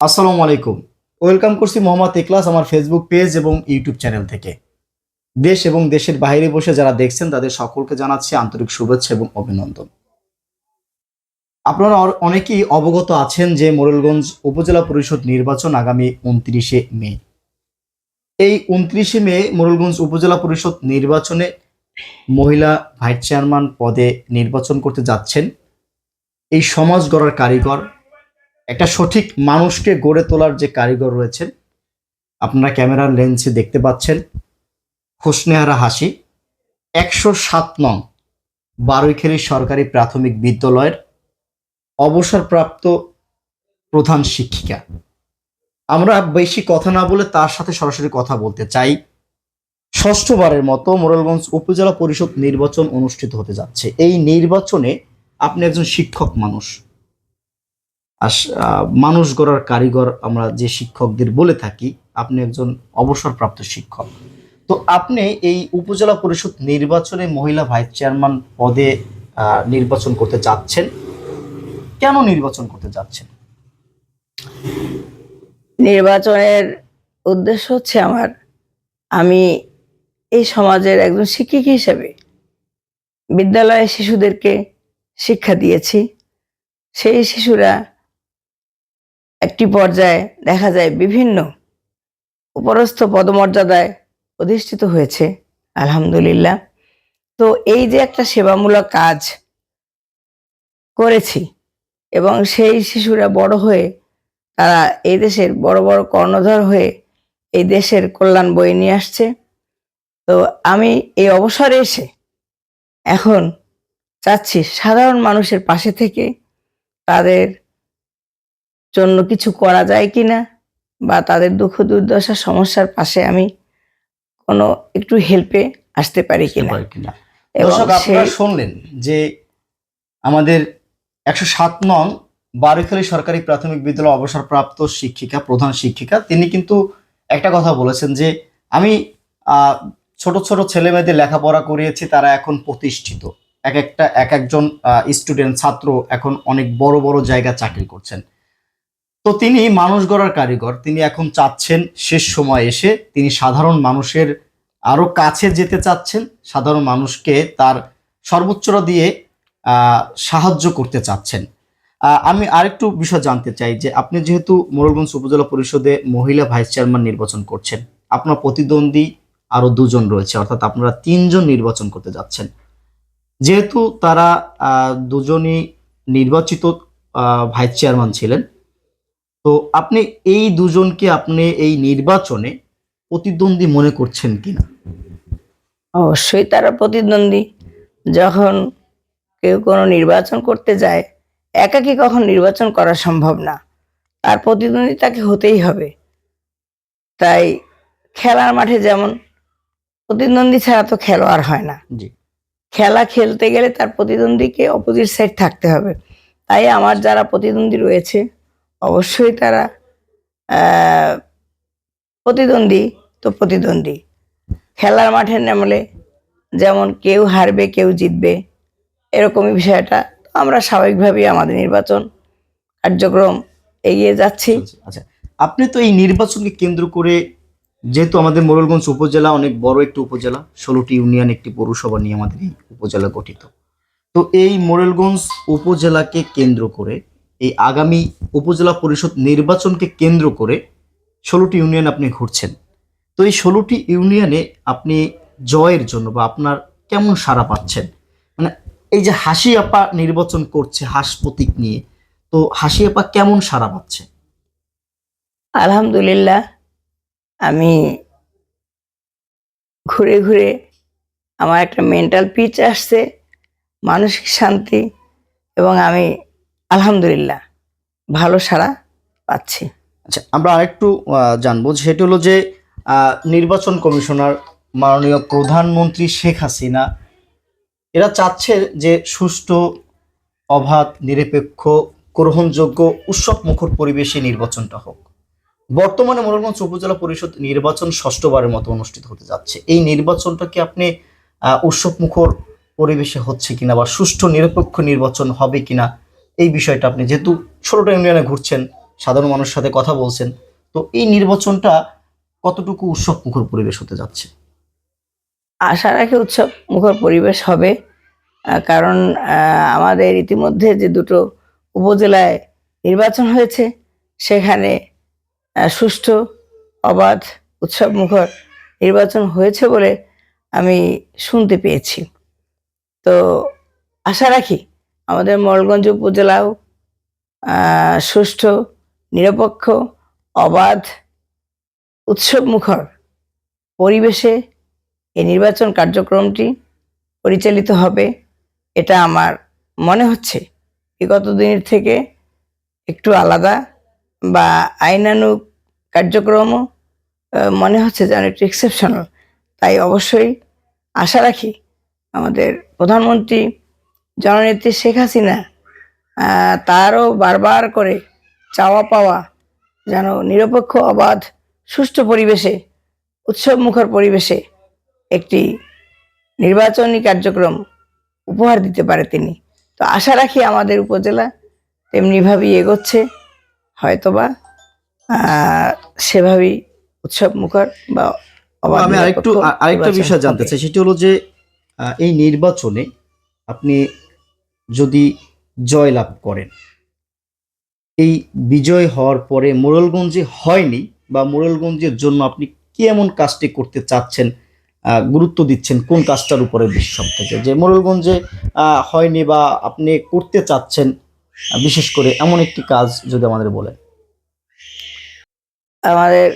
আসসালামু আলাইকুম। ওয়েলকাম করছি মোহাম্মদ ইকলাস, আমার ফেসবুক পেজ এবং ইউটিউব চ্যানেল থেকে। দেশ এবং দেশের বাইরে বসে যারা দেখছেন, তাদের সকলকে জানাচ্ছি আন্তরিক শুভেচ্ছা এবং অভিনন্দন। আপনারা অনেকেই অবগত আছেন যে মোরেলগঞ্জ উপজেলা পরিষদ নির্বাচন আগামী উনত্রিশে মে। এই উনত্রিশে মে মোরেলগঞ্জ উপজেলা পরিষদ নির্বাচনে মহিলা ভাইস চেয়ারম্যান পদে নির্বাচন করতে যাচ্ছেন। এই সমাজ গড়ার কারিগর একটা সঠিক মানুষকে গড়ে তোলার যে কারিগর রয়েছেন, আপনারা ক্যামেরার লেন্সে দেখতে পাচ্ছেন হোসনেহারা হাসি, একশো সাত নং বারৈখেরি সরকারি প্রাথমিক বিদ্যালয়ের অবসরপ্রাপ্ত প্রধান শিক্ষিকা। আমরা বেশি কথা না বলে তার সাথে সরাসরি কথা বলতে চাই। ষষ্ঠবারের মতো মোরালগঞ্জ উপজেলা পরিষদ নির্বাচন অনুষ্ঠিত হতে যাচ্ছে। এই নির্বাচনে আপনি একজন শিক্ষক মানুষ। মানুষ গড়ার কারিগর আমরা যে শিক্ষকদের বলে থাকি, আপনি একজন অবসরপ্রাপ্ত শিক্ষক। তো আপনি এই উপজেলা পরিষদ নির্বাচনে মহিলা ভাইস চেয়ারম্যান পদে নির্বাচন করতে যাচ্ছেন। কেন নির্বাচন করতে যাচ্ছেন? নির্বাচনের উদ্দেশ্য হচ্ছে আমার, আমি এই সমাজের একজন শিক্ষিকা হিসেবে বিদ্যালয়ে শিশুদেরকে শিক্ষা দিয়েছি। সেই শিশুরা একটি পর্যায়ে দেখা যায় বিভিন্ন উপরস্থ পদমর্যাদায় অধিষ্ঠিত হয়েছে, আলহামদুলিল্লাহ। তো এই যে একটা সেবামূলক কাজ করেছি এবং সেই শিশুরা বড় হয়ে তারা এই দেশের বড় বড় কর্ণধর হয়ে এই দেশের কল্যাণ বয়ে নিয়ে আসছে। তো আমি এই অবসরে এসে এখন চাচ্ছি সাধারণ মানুষের পাশে থেকে তাদের জন্য কিছু করা যায় কিনা বা তাদের দুঃখ দুর্দশা সমস্যার পাশে আমি কোনো একটু হেল্পে আসতে পারি কিনা? দর্শক আপনারা শুনলেন যে আমাদের একশো সাত নং বারুখালী সরকারি প্রাথমিক বিদ্যালয় অবসরপ্রাপ্ত শিক্ষিকা প্রধান শিক্ষিকা তিনি কিন্তু একটা কথা বলেছেন যে আমি আহ, ছোট ছোট ছেলে মেয়েদের লেখাপড়া করিয়েছি তারা এখন প্রতিষ্ঠিত। এক একটা এক একজন স্টুডেন্ট ছাত্র এখন অনেক বড় বড় জায়গা চাকরি করছেন। তো তিনি মানুষ গড়ার কারিগর। তিনি এখন চাচ্ছেন শেষ সময় এসে তিনি সাধারণ মানুষের আরও কাছে যেতে চাচ্ছেন, সাধারণ মানুষকে তার সর্বোচ্চটা দিয়ে সাহায্য করতে চাচ্ছেন। আমি আরেকটু বিষয় জানতে চাই যে আপনি যেহেতু মোরলগঞ্জ উপজেলা পরিষদে মহিলা ভাইস চেয়ারম্যান নির্বাচন করছেন, আপনার প্রতিদ্বন্দ্বী আরও দুজন রয়েছে, অর্থাৎ আপনারা তিনজন নির্বাচন করতে যাচ্ছেন। যেহেতু তারা দুজনই নির্বাচিত ভাইস চেয়ারম্যান ছিলেন তো আপনি এই দুজনকে আপনি এই নির্বাচনে প্রতিদ্বন্দ্বী মনে করছেন কিনা? অবশ্যই তারা প্রতিদ্বন্দ্বী। যখন কেউ কোনো নির্বাচন করতে যায় একাকী কখন নির্বাচন করা সম্ভব না। তার প্রতিদ্বন্দ্বী তাকে হতেই হবে। তাই খেলার মাঠে যেমন প্রতিদ্বন্দ্বী ছাড়া তো খেলোয়াড় হয় না। জি। খেলা খেলতে গেলে তার প্রতিদ্বন্দ্বীকে অপোজিট সাইড থাকতে হবে। তাই আমার যারা প্রতিদ্বন্দ্বী রয়েছে অবশ্যই তারা প্রতিদ্বন্দ্বী তো প্রতিদ্বন্দ্বী। খেলার মাঠে নামলে যেমন কেউ হারবে, কেউ জিতবে, এরকমই বিষয়টা। আমরা স্বাভাবিকভাবেই আমাদের নির্বাচন কার্যক্রম এগিয়ে যাচ্ছি। আচ্ছা আপনি তো এই নির্বাচনকে কেন্দ্র করে যেহেতু আমাদের মোরেলগঞ্জ উপজেলা অনেক বড় একটি উপজেলা, ষোলোটি ইউনিয়ন, একটি পৌরসভা নিয়ে আমাদের এই উপজেলা গঠিত। তো এই মোরেলগঞ্জ উপজেলাকে কেন্দ্র করে এই আগামী উপজেলা পরিষদ নির্বাচনকে কেন্দ্র করে ষোলোটি ইউনিয়ন আপনি ঘুরছেন। তো এই ষোলোটি ইউনিয়নে আপনি জয়ের জন্য বা আপনার কেমন সাড়া পাচ্ছেন? মানে এই যে হাসি আপা নির্বাচন করছে হাস প্রতীক নিয়ে, তো হাসি আপা কেমন সাড়া পাচ্ছে? আলহামদুলিল্লাহ, আমি ঘুরে ঘুরে আমার একটা মেন্টাল পিচ আসছে, মানসিক শান্তি, এবং আমি আলহামদুলিল্লাহ, ভালো সাড়া পাচ্ছি। আচ্ছা আমরা আরেকটু জানব সেটা হলো যে নির্বাচন কমিশনার মাননীয় প্রধানমন্ত্রী শেখ হাসিনা, এরা চাচ্ছে যে সুষ্ঠু, অবাধ, নিরপেক্ষ, গ্রহণযোগ্য, উৎসব মুখর পরিবেশে নির্বাচনটা হোক। বর্তমানে মোরগঞ্জ উপজেলা পরিষদ নির্বাচন ষষ্ঠবারের মতো অনুষ্ঠিত হতে যাচ্ছে। এই নির্বাচনটা কি আপনি উৎসব মুখর পরিবেশে হচ্ছে কিনা বা সুষ্ঠু, নিরপেক্ষ নির্বাচন হবে কিনা এই বিষয়টা আপনি যেহেতু ষোলোটা ইউনিয়নে ঘুরছেন, সাধারণ মানুষের সাথে কথা বলছেন, তো এই নির্বাচনটা কতটুকু উৎসব মুখর পরিবেশ হতে যাচ্ছে? আশা রাখি উৎসব মুখর পরিবেশ হবে কারণ আমাদের ইতিমধ্যে যে দুটো উপজেলায় নির্বাচন হয়েছে, সেখানে সুষ্ঠু, অবাধ উৎসব মুখর নির্বাচন হয়েছে বলে আমি শুনতে পেয়েছি। তো আশা রাখি আমাদের মলগঞ্জ উপজেলাও সুষ্ঠু, নিরপেক্ষ, অবাধ, উৎসবমুখর পরিবেশে এই নির্বাচন কার্যক্রমটি পরিচালিত হবে। এটা আমার মনে হচ্ছে বিগত দিনের থেকে একটু আলাদা বা আইনানুগ কার্যক্রমও মনে হচ্ছে যেন একটু এক্সেপশনাল তাই অবশ্যই আশা রাখি আমাদের প্রধানমন্ত্রী জননেত্রী শেখ হাসিনা তারও বারবার করে চাওয়া পাওয়া যেন নিরপেক্ষ অবাধ সুষ্ঠু পরিবেশে উৎসব মুখর পরিবেশে একটি নির্বাচনী কার্যক্রম উপহার দিতে পারে তিনি। তো আশা রাখি আমাদের উপজেলা তেমনিভাবেই এগোচ্ছে হয়তোবা সেভাবেই উৎসব মুখর বা আমি আরেকটু আরেকটা বিষয় জানতে চাই সেটি হলো যে এই নির্বাচনে আপনি যদি জয় লাভ করেন। এই বিজয় হওয়ার পরে মোড়লগঞ্জে হয়নি বা মোড়লগঞ্জের জন্য আপনি কি এমন কাজটি করতে চাচ্ছেন গুরুত্ব দিচ্ছেন কোন কাজটার উপরে বেশি থেকে? যে মোড়লগঞ্জে আহ, হয়নি বা আপনি করতে চাচ্ছেন বিশেষ করে এমন একটি কাজ যদি আমাদের বলেন। আমাদের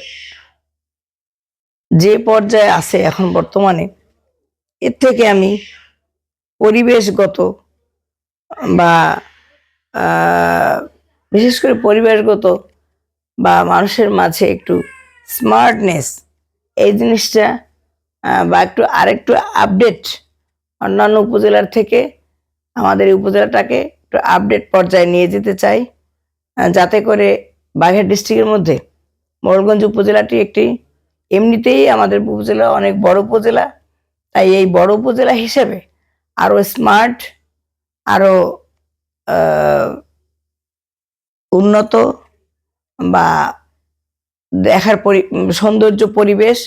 যে পর্যায়ে আছে এখন বর্তমানে এর থেকে আমি পরিবেশগত বা বিশেষ করে পরিবেশগত বা মানুষের মাঝে একটু স্মার্টনেস এই জিনিসটা বা একটু আরেকটু আপডেট অন্যান্য উপজেলার থেকে আমাদের এই উপজেলাটাকে একটু আপডেট পর্যায়ে নিয়ে যেতে চাই যাতে করে বাঘের ডিস্ট্রিক্টের মধ্যে মোড়লগঞ্জ উপজেলাটি একটি এমনিতেই আমাদের উপজেলা অনেক বড় উপজেলা, তাই এই বড় উপজেলা হিসেবে আরও স্মার্ট আরও আহ, উন্নত বা দেখার পরি সৌন্দর্য পরিবেশ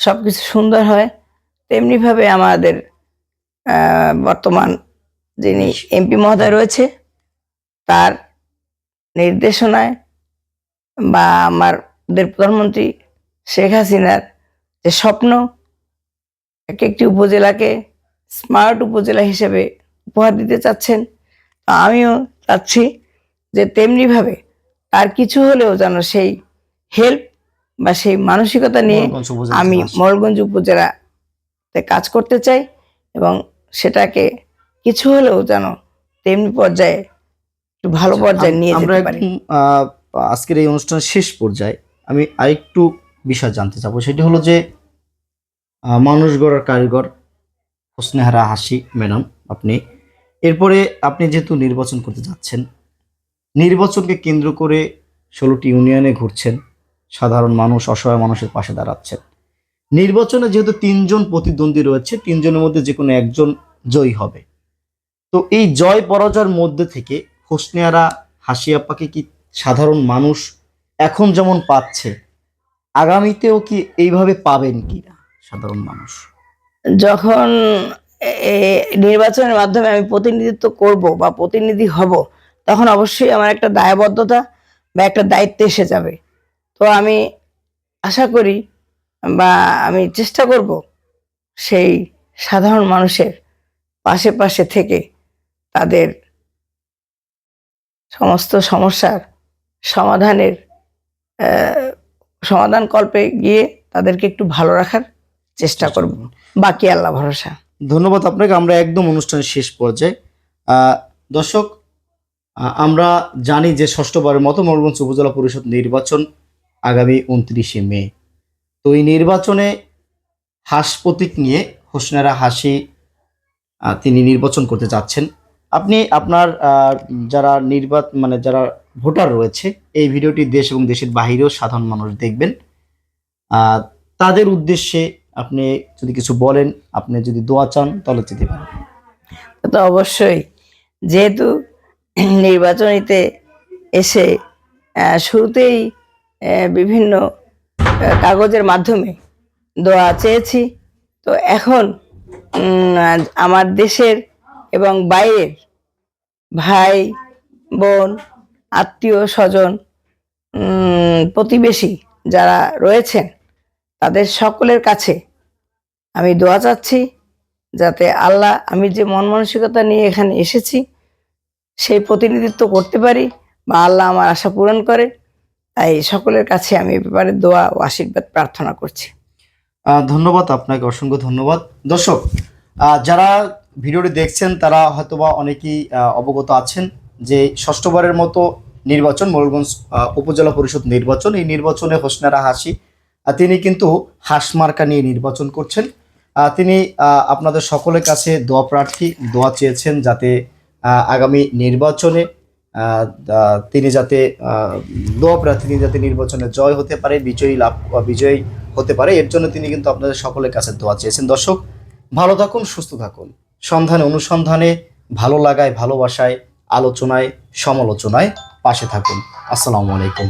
সব কিছু সুন্দর হয়। তেমনিভাবে আমাদের বর্তমান যিনি এমপি মহোদয় রয়েছে তার নির্দেশনায় বা আমাদের প্রধানমন্ত্রী শেখ হাসিনার যে স্বপ্ন এক একটি উপজেলাকে স্মার্ট উপজেলা হিসেবে উপহার দিতে চাচ্ছেন আমিও চাচ্ছি যে তেমনিভাবে তার কিছু হলেও যেন সেই হেল্প বা সেই মানসিকতা নিয়ে আমি। মোড়লগঞ্জ উপজেলাতে কাজ করতে চাই এবং সেটাকে কিছু হলেও যেন তেমনি পর্যায়ে একটু ভালো পর্যায়ে নিয়ে আমরা যেতে পারি আজকের এই অনুষ্ঠানের শেষ পর্যায়ে আমি আরেকটু বিষয় জানতে চাবো সেটি হলো যে মানুষ গড়ার কারিগর হোসনেহারা হাসি ম্যাডাম আপনি এরপরে আপনি যেহেতু নির্বাচন করতে যাচ্ছেন, নির্বাচনকে কেন্দ্র করে ষোলোটি ইউনিয়নে ঘুরছেন, সাধারণ মানুষ, অসহায় মানুষের পাশে দাঁড়াচ্ছেন। নির্বাচনে যেহেতু তিনজন প্রতিদ্বন্দ্বী রয়েছে, তিনজনের মধ্যে যে কোনো একজন জয়ী হবে। তো এই জয় পরাজয়ের মধ্যে থেকে হোসনিয়ারা, হাসিয়াপ্পাকে কি সাধারণ মানুষ এখন যেমন পাচ্ছে, আগামীতেও কি এইভাবে পাবেন কি না সাধারণ মানুষ? যখন নির্বাচনের মাধ্যমে আমি প্রতিনিধিত্ব করব বা প্রতিনিধি হব, তখন অবশ্যই আমার একটা দায়বদ্ধতা বা একটা দায়িত্ব এসে যাবে। তো আমি আশা করি বা আমি চেষ্টা করব সেই সাধারণ মানুষের পাশে পাশে থেকে তাদের সমস্ত সমস্যার সমাধানের সমাধান কল্পে গিয়ে তাদেরকে একটু ভালো রাখার চেষ্টা করব। বাকি আল্লাহ ভরসা। ধন্যবাদ আপনাকে, আমরা একদম অনুষ্ঠানের শেষ পর্যায়ে। দর্শক আমরা জানি যে ষষ্ঠবারের মতো মোরগঞ্জ উপজেলা পরিষদ নির্বাচন আগামী উনত্রিশে মে। তো এই নির্বাচনে হাস প্রতীক নিয়ে হোসনারা হাসি তিনি নির্বাচন করতে যাচ্ছেন। আপনি, আপনার যারা নির্বাচন মানে যারা ভোটার রয়েছে, এই ভিডিওটি দেশ এবং দেশের বাহিরেও সাধারণ মানুষ দেখবেন। তাদের উদ্দেশ্যে আপনি যদি কিছু বলেন, আপনি যদি দোয়া চান, তাহলে যেতে পারেন। তো অবশ্যই। যেহেতু নির্বাচনীতে এসে শুরুতেই বিভিন্ন কাগজের মাধ্যমে দোয়া চেয়েছি, তো এখন আমার দেশের এবং বাইরের ভাই, বোন, আত্মীয় স্বজন প্রতিবেশী যারা রয়েছেন, তাদের সকলের কাছে আমি দোয়া চাচ্ছি যাতে আল্লাহ আমি যে মন মানসিকতা নিয়ে এখানে এসেছি সেই প্রতিনিধিত্ব করতে পারি বা আল্লাহ আমার আশা পূরণ করে। তাই সকলের কাছে আমি ব্যাপারে দোয়া ও আশীর্বাদ প্রার্থনা করছি। ধন্যবাদ আপনাকে অসংখ্য ধন্যবাদ। দর্শক যারা ভিডিওটি দেখছেন তারা হয়তোবা অনেকেই অবগত আছেন যে ষষ্ঠবারের মতো নির্বাচন মোরলগঞ্জ আহ, উপজেলা পরিষদ নির্বাচন। এই নির্বাচনে হোসনারা হাসি তিনি কিন্তু হাঁস মার্কা নিয়ে নির্বাচন করছেন। তিনি আপনাদের সকলের কাছে দোয়া প্রার্থী, দোয়া চেয়েছেন যাতে আগামী নির্বাচনে তিনি যাতে দোয়া প্রার্থী, তিনি যাতে নির্বাচনে জয় হতে পারে, বিজয়ী লাভ, বিজয়ী হতে পারে, এর জন্য তিনি কিন্তু আপনাদের সকলের কাছে দোয়া চেয়েছেন। দর্শক, ভালো থাকুন, সুস্থ থাকুন। সন্ধানে, অনুসন্ধানে, ভালো লাগায়, ভালোবাসায়, আলোচনায়, সমালোচনায় পাশে থাকুন। আসসালামু আলাইকুম।